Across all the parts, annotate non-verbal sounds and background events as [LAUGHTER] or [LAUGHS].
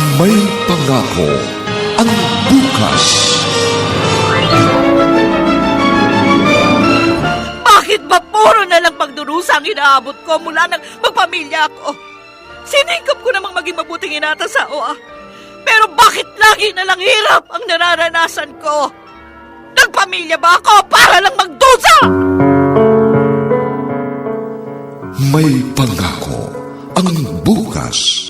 May pangako ang bukas. Bakit ba puro na lang pagdurusa ang inaabot ko mula nang magpamilya ako? Sinikap ko namang maging mabuting ina at asawa. Pero bakit lagi na lang hirap ang nararanasan ko? Nagpamilya ba ako para lang magdusa? May pangako ang bukas.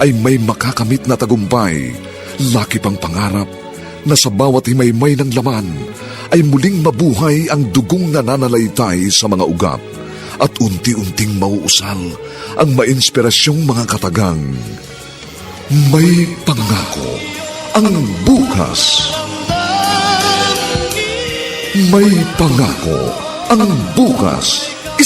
ay may makakamit na tagumpay, laki pang pangarap na sa bawat himaymay ng laman ay muling mabuhay ang dugong nananalaytay sa mga ugat at unti-unting mauusal ang mainspirasyong mga katagang. May pangako ang bukas. May pangako ang bukas.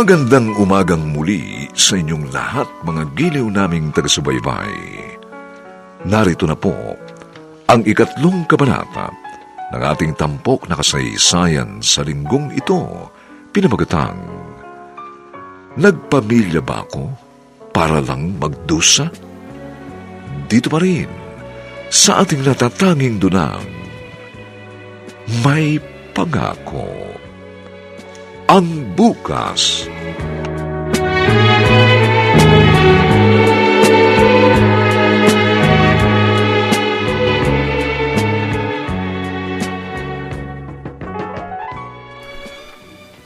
Magandang umagang muli sa inyong lahat mga giliw naming taga-subaybay. Narito na po ang ikatlong kabanata ng ating tampok na kasaysayan sa linggong ito, pinamagatang Nagpamilya ba ako para lang magdusa? Dito pa rin sa ating natatanging dunang may pangako ang bukas.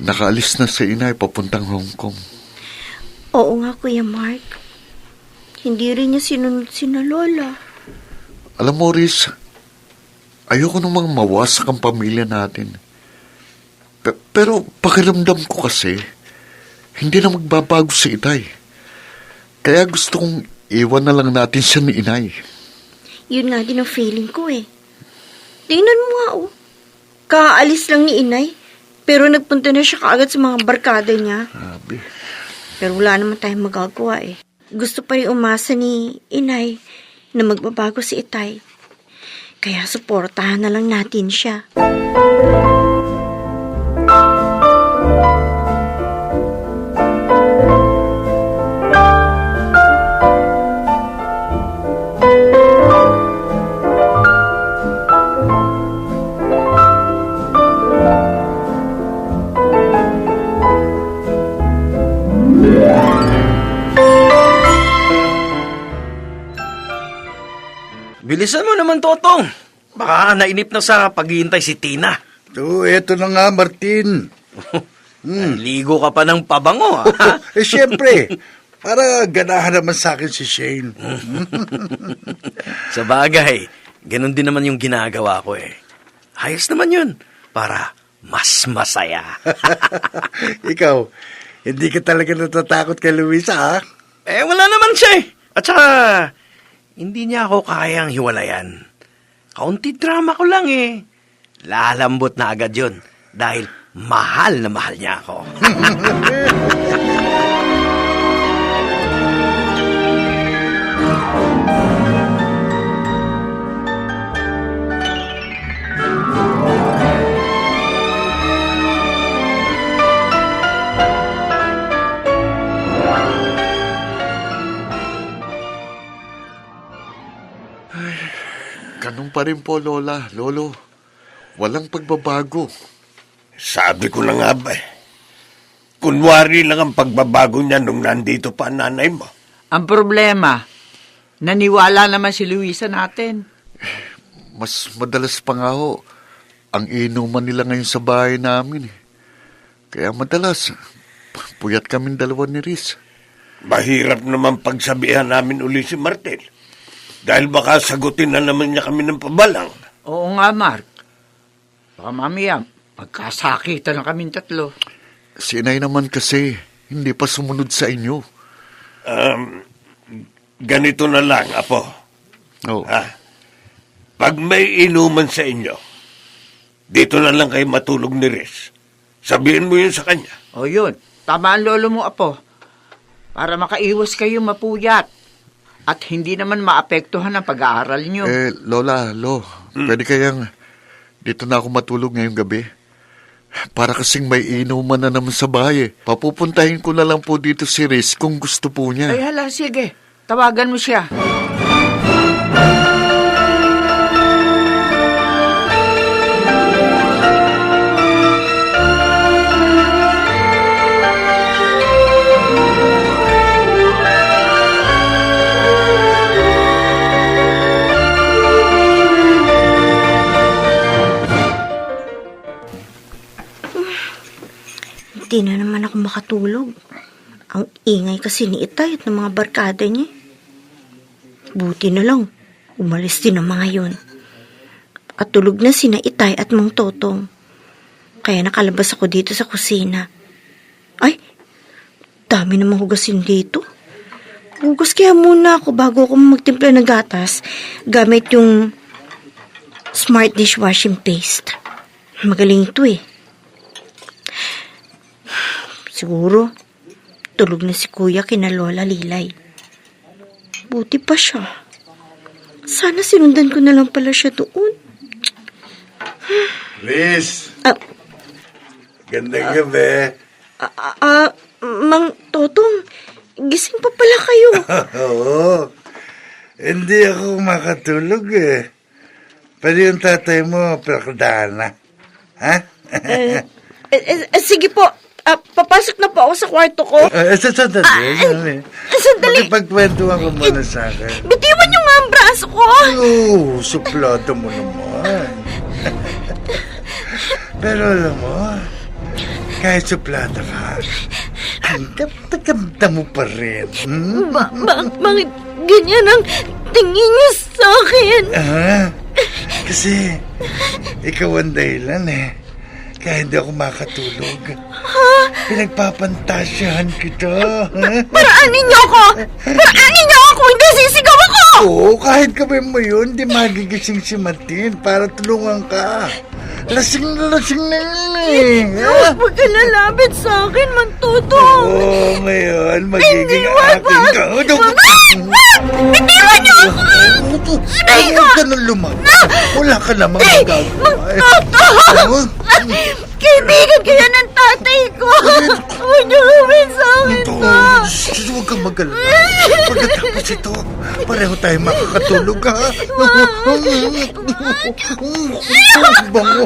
Nakaalis na si inay papuntang Hong Kong. Oo nga, Kuya Mark. Hindi rin niya sinunod si na Lola. Alam mo, Riz, ayoko namang mawasak ang pamilya natin. Pe- pero pakiramdam ko kasi, hindi na magbabago si Itay. Kaya gusto kong iwan na lang natin siya ni Inay. Yun nga din ang feeling ko eh. Tingnan mo nga oh. Kaalis lang ni Inay. Pero nagpunta na siya kaagad sa mga barkada niya. Grabe. Pero wala naman tayong magagawa eh. Gusto pa rin umasa ni Inay na magbabago si Itay. Kaya suportahan na lang natin siya. Bilisan mo naman, Totong. Baka nainip na sa paghihintay si Tina. So, eto na nga, Martin. [LAUGHS] Ligo ka pa ng pabango, ha? [LAUGHS] eh, syempre, para ganahan naman sa akin si Shane. [LAUGHS] sa bagay, ganun din naman yung ginagawa ko eh. Ayos naman yun, para mas masaya. [LAUGHS] Ikaw, hindi ka talaga natatakot kay Luisa, ha? eh, wala naman siya eh. At saka, hindi niya ako kayang hiwalayan. Kaunti drama ko lang eh. Lalambot na agad yun dahil mahal na mahal niya ako. [LAUGHS] pa rin po, Lola, Lolo. Walang pagbabago. Sabi ko na nga ba eh. Kunwari lang ang pagbabago niya nung nandito pa ang nanay mo. Ang problema, naniwala naman si Luisa natin. Mas madalas pa nga ho, ang inuman nila ngayon sa bahay namin. eh. Kaya madalas, puyat kaming dalawa ni Riz. Mahirap naman pagsabihan namin uli si Martel. Dahil baka sagutin na naman niya kami ng pabalang. Oo nga, Mark. Baka mamaya, magkasakitan na kaming tatlo. Si inay naman kasi, hindi pa sumunod sa inyo. Um, ganito na lang, Apo. Oh, Ha? Pag may inuman sa inyo, dito na lang kayo matulog ni Riz. Sabihin mo yun sa kanya. O yun, tama ang lolo mo, Apo. Para makaiwas kayo mapuyat. At hindi naman maapektuhan ang pag-aaral nyo. eh, Lola, Lo, pwede kayang dito na ako matulog ngayong gabi? Para kasing may inuman na naman sa bahay. eh. Papupuntahin ko na lang po dito si Riz kung gusto po niya. Ay hala, sige. Tawagan mo siya. Hindi na naman ako makatulog. Ang ingay kasi ni Itay at ng mga barkada niya. Buti na lang, umalis din ang mga yun. At tulog na sina Itay at Mang Totong. Kaya nakalabas ako dito sa kusina. Ay, dami namang hugasin dito. Hugas kaya muna ako bago ako magtimpla ng gatas gamit yung smart dishwashing paste. Magaling ito eh. Siguro, tulog na si kuya kina Lola Lilay. Buti pa siya. Sana sinundan ko na lang pala siya doon. [SIGHS] Liz, Ah, gandang gabi. ah, ah, ah, Mang Totong, gising pa pala kayo. [LAUGHS] Oo. Hindi ako makatulog eh. Pwede yung tatay mo, prakdana. Ha? eh, [LAUGHS] eh, eh, sige po, ah, papasok na po ako sa kwarto ko. Eh, sa sandali. sandali. sandali. Makipagkwentuhan ko muna sa akin. Bitiwan niyo nga ang braso ko. Oo, suplado mo naman. Pero alam mo, kahit suplado ka, ganda mo pa rin. Hmm? Ba, ba, bakit ganyan ang tingin niyo sa akin? Ah, kasi ikaw ang dahilan eh. Kaya hindi ako makatulog. Pinagpapantasyahan kita. Ha? Paraanin niyo ako! Paraanin niyo ako! Hindi sisigaw ako! Oo, kahit gawin mo yun, di magigising si Martin para tulungan ka. Lasing na lasing na yun eh. Ha? Huwag ka lalapit sa akin, Mantuto! Oo, ngayon, magiging Hindi, wag, akin wag! ka. Wag! Bitiwan niyo ako! Aray ko! Huwag ka nang lumakas. Wala ka namang magagawa. eh. Mantuto! Huwag. Kaibigan kaya ng tatay ko! Huwag niyo gawin sa akin Ito, to! shh, huwag kang mag-alala. Pagkatapos ito, pareho tayo makakatulog, ha? Ang bango.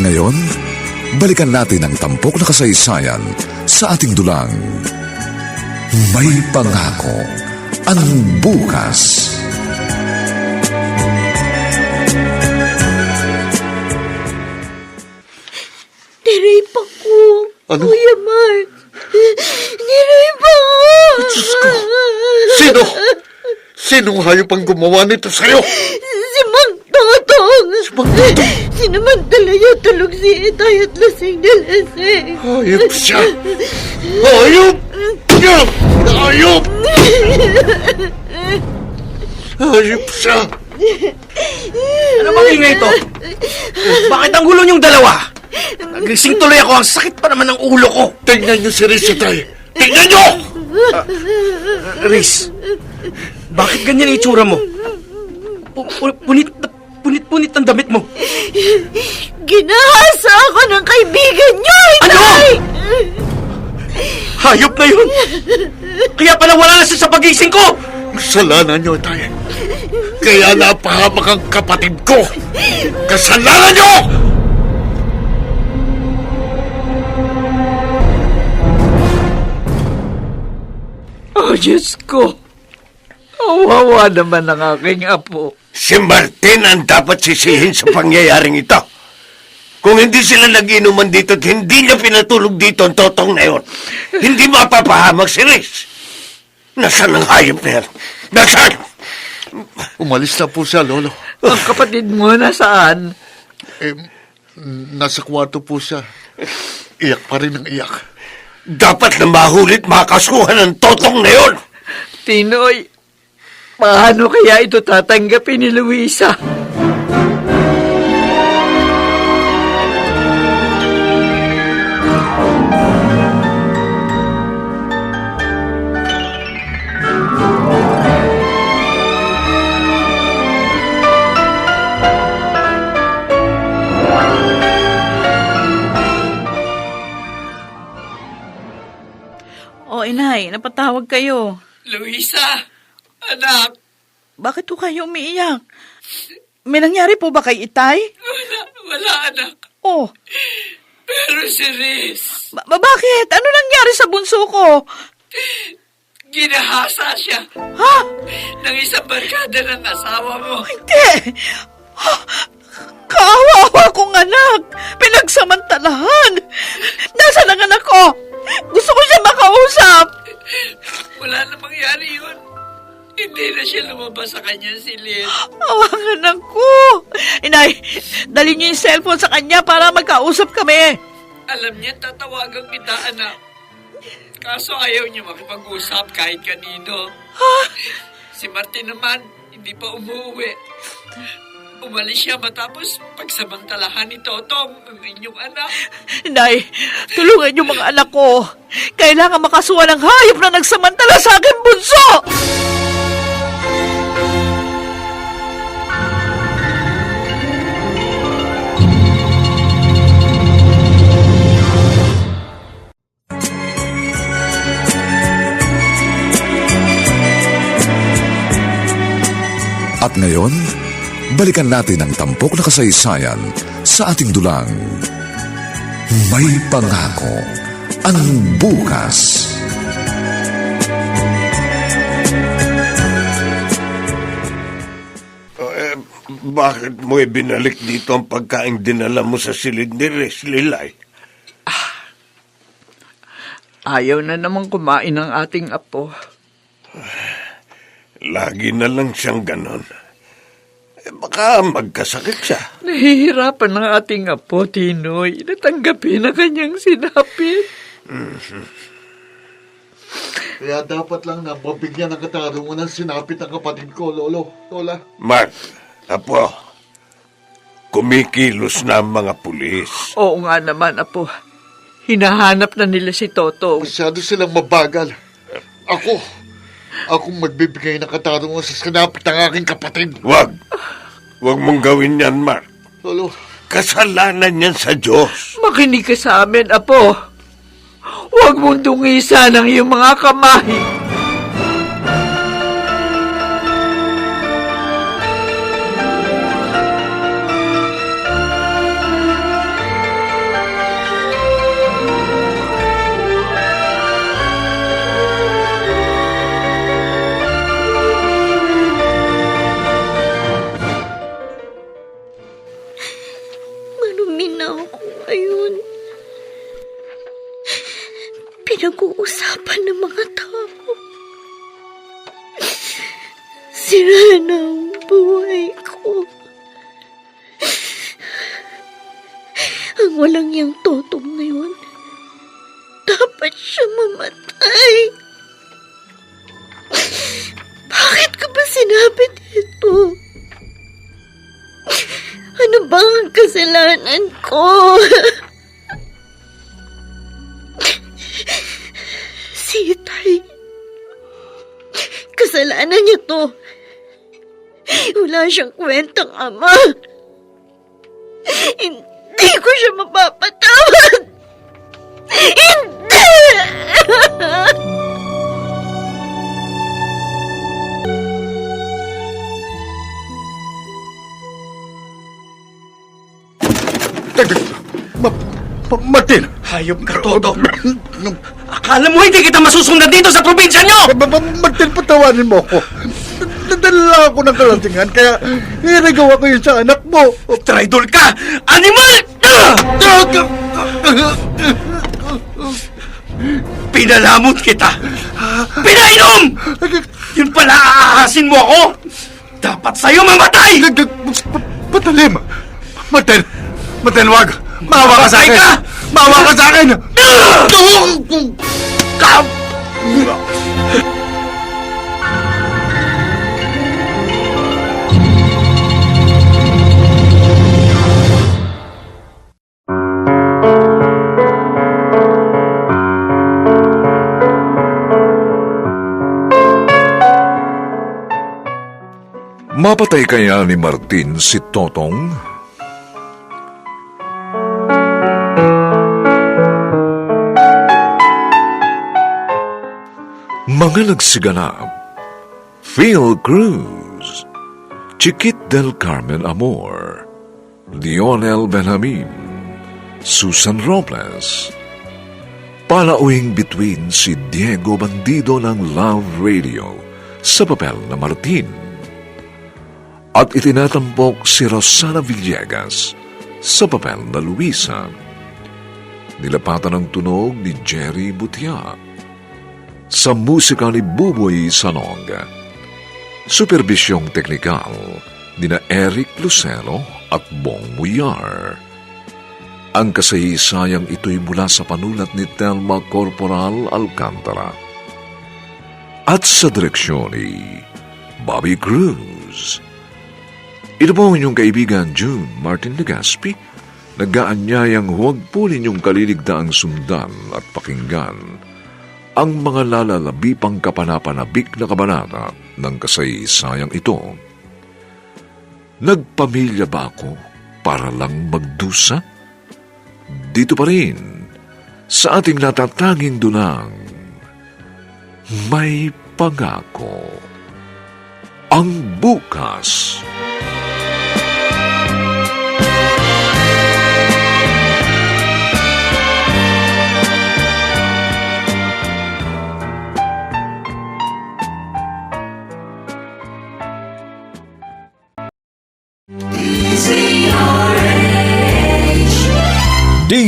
Ngayon, balikan natin ang tampok na kasaysayan sa ating dulang. May pangako ang bukas. Nirape ako, Ano? Kuya Mark. Nirape ako! Sino? Sinong hayop ang gumawa nito sa'yo? [LAUGHS] Mang Totong? Sinamantala niya tulog si Itay at lasing na lasing. Hayop siya! Hayop! Hayop! Hayop! Hayop siya! Ano bang ingay ito? Bakit ang gulo niyong dalawa? Nagising tuloy ako. Ang sakit pa naman ng ulo ko. Tingnan niyo si Rizzo tayo! Tingnan niyo! Riz, bakit ganyan ang itsura mo? Pu- pu- punit, punit-punit ang damit mo. Ginahasa ako ng kaibigan niyo, Itay! Hayop na yun! Kaya pala wala na siya sa pagising ko! Kasalanan niyo, Itay. Kaya napahamak ang kapatid ko. Kasalanan niyo! Oh, Diyos ko. Awawa naman ang aking apo. Si Martin ang dapat sisihin sa pangyayaring ito. Kung hindi sila nag-inuman dito at hindi niya pinatulog dito ang totong na yun, hindi mapapahamak si Riz. Nasaan ang hayop na yan? Nasaan? Umalis na po siya, Lolo. Ang kapatid mo nasaan? Eh, nasa kwarto po siya. Iyak pa rin ang iyak. Dapat na mahulit makasuhan ng totong na yun. Tinoy, paano kaya ito tatanggapin ni Luisa? O inay, napatawag kayo. Luisa, anak, Bakit po kayo umiiyak? May nangyari po ba kay Itay? wala, wala anak. Oh, Pero si Riz, ba- ba- bakit? Ano nangyari sa bunso ko? ginahasa siya Ha? ng isang barkada ng asawa mo. Hindi! Kaawawa kong anak! Pinagsamantalahan! Nasaan ang anak ko? Gusto ko siya makausap! Wala na mangyari yun. Hindi na siya lumabas sa kanyang silid. Awang anak ko! Inay, dali niyo yung cellphone sa kanya para magkausap kami. Alam niya, tatawagan kita, anak. Kaso ayaw niya makipag-usap kahit kanino. Si Martin naman, hindi pa umuwi. Umalis siya matapos pagsamantalahan ni Totong, ang inyong anak. Inay, tulungan niyo mga anak ko. Kailangan makasuha ng hayop na nagsamantala sa akin bunso! At ngayon, balikan natin ang tampok na kasaysayan sa ating dulang. May pangako ang bukas. Eh, bakit mo ibinalik dito ang pagkain dinala mo sa silid ni Riz, Lilay? Ayaw na naman kumain ng ating apo. Lagi na lang siyang ganon. Eh, baka magkasakit siya. Nahihirapan ang ating apo, Tinoy. Natanggapin ang kanyang sinapit. [LAUGHS] Kaya dapat lang na mabigyan ng katarungan ng sinapit ng kapatid ko, Lolo. Lola. Mark, apo, kumikilos na ang mga pulis. Oo nga naman, apo. Hinahanap na nila si Toto. Masyado silang mabagal. Ako, akong magbibigay ng katarungan sa sinapit ng aking kapatid. Wag. Wag mong gawin yan, Mark. Lolo, Kasalanan yan sa Diyos. Makinig ka sa amin, apo. Huwag mong dungisan ang iyong mga kamay. Bakit ko ba sinabi dito? Ano ba ang kasalanan ko? si Itay. kasalanan niya to. Wala siyang kwentang ama. Hindi ko siya mapapatawad. Hindi! Ma, ma- Martin! Hayop ka, Toto. Akala mo hindi kita masusundan dito sa probinsya nyo? Ma- ma- Martin, patawarin mo ako. Nadala ako ng kalatingan, kaya inagawa ko yun sa anak mo. Traidor ka! Animal! Ah! Pinalamot kita! Pinainom! Yun pala aahasin mo ako! Dapat sa'yo mamatay! Patalim! Martin! Martin, wag! Maawa ka sa akin! Ka! Maawa ka sa akin! Ka! Mapatay kaya ni Martin si Totong? Mga nagsiganap, Phil Cruz, Chiquit del Carmen Amor, Lionel Benjamin, Susan Robles, Palauing between si Diego Bandido ng Love Radio sa papel na Martin at itinatampok si Rosana Villegas sa papel na Luisa. Nilapatan ng tunog ni Jerry Butia. Sa musika ni Buboy Sanog. Superbisyong teknikal ni na Eric Lucero at Bong Muyar. Ang kasaysayang ito'y mula sa panulat ni Telma Corporal Alcantara. At sa direksyon ni Bobby Cruz. Ito po ang inyong kaibigan June Martin Legaspi, nag-aanyayang huwag po ninyong kaliligtaang sundan at pakinggan ang mga lalalabi pang kapanapanabik na kabanata ng kasaysayang ito. Nagpamilya ba ako para lang magdusa? Dito pa rin, sa ating natatanging dunang, may pangako. Ang bukas.